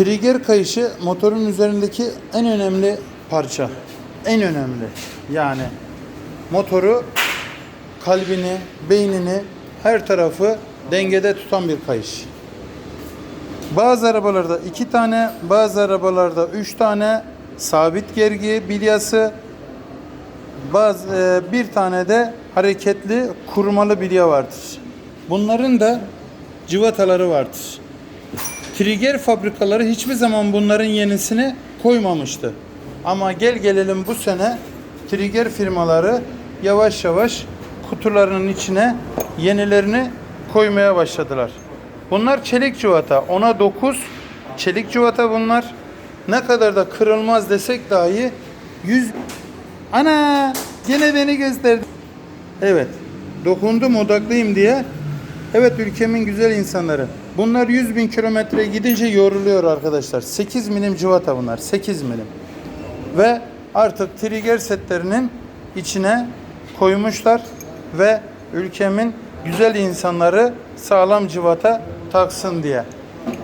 Trigger kayışı motorun üzerindeki en önemli parça. En önemli. Yani motoru, kalbini, beynini, her tarafı dengede tutan bir kayış. Bazı arabalarda iki tane, bazı arabalarda üç tane sabit gergi bilyası, bazı e, bir tane de hareketli kurmalı bilya vardır. Bunların da cıvataları vardır. Trigger fabrikaları hiçbir zaman bunların yenisini koymamıştı. Ama gel gelelim bu sene trigger firmaları yavaş yavaş kutularının içine yenilerini koymaya başladılar. Bunlar çelik cıvata. Ona 9 çelik cıvata bunlar. Ne kadar da kırılmaz desek dahi 100 Ana gene beni gösterdi. Evet. Dokundum odaklıyım diye. Evet ülkemin güzel insanları. Bunlar 100 bin kilometre gidince yoruluyor arkadaşlar. 8 milim cıvata bunlar. 8 milim. Ve artık trigger setlerinin içine koymuşlar ve ülkemin güzel insanları sağlam cıvata taksın diye.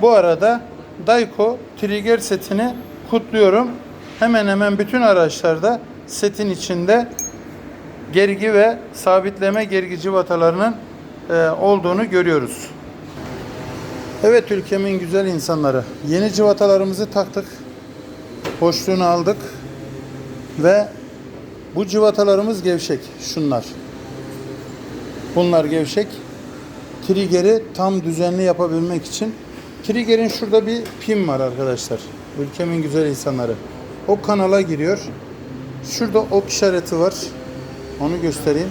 Bu arada Dayco trigger setini kutluyorum. Hemen hemen bütün araçlarda setin içinde gergi ve sabitleme gergi cıvatalarının e, olduğunu görüyoruz. Evet ülkemin güzel insanları. Yeni cıvatalarımızı taktık. Boşluğunu aldık. Ve bu cıvatalarımız gevşek. Şunlar. Bunlar gevşek. Trigger'i tam düzenli yapabilmek için Trigger'in şurada bir pin var arkadaşlar. Ülkemin güzel insanları. O kanala giriyor. Şurada ok işareti var. Onu göstereyim.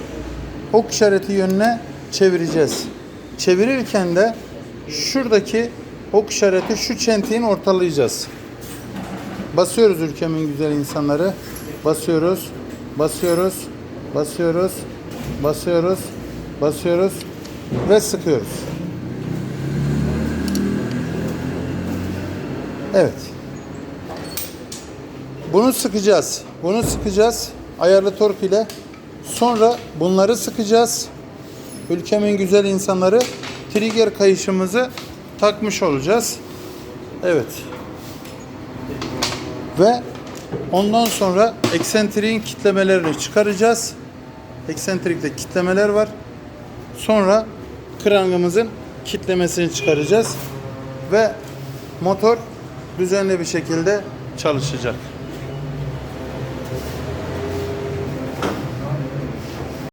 Ok işareti yönüne çevireceğiz. Çevirirken de şuradaki ok işareti şu çentiğin ortalayacağız. Basıyoruz ülkemin güzel insanları. Basıyoruz. Basıyoruz. Basıyoruz. Basıyoruz. Basıyoruz ve sıkıyoruz. Evet. Bunu sıkacağız. Bunu sıkacağız. Ayarlı tork ile. Sonra bunları sıkacağız. Ülkemin güzel insanları trigger kayışımızı takmış olacağız. Evet. Ve ondan sonra eksentriğin kitlemelerini çıkaracağız. Eksentrikte kitlemeler var. Sonra krangımızın kitlemesini çıkaracağız. Ve motor düzenli bir şekilde çalışacak.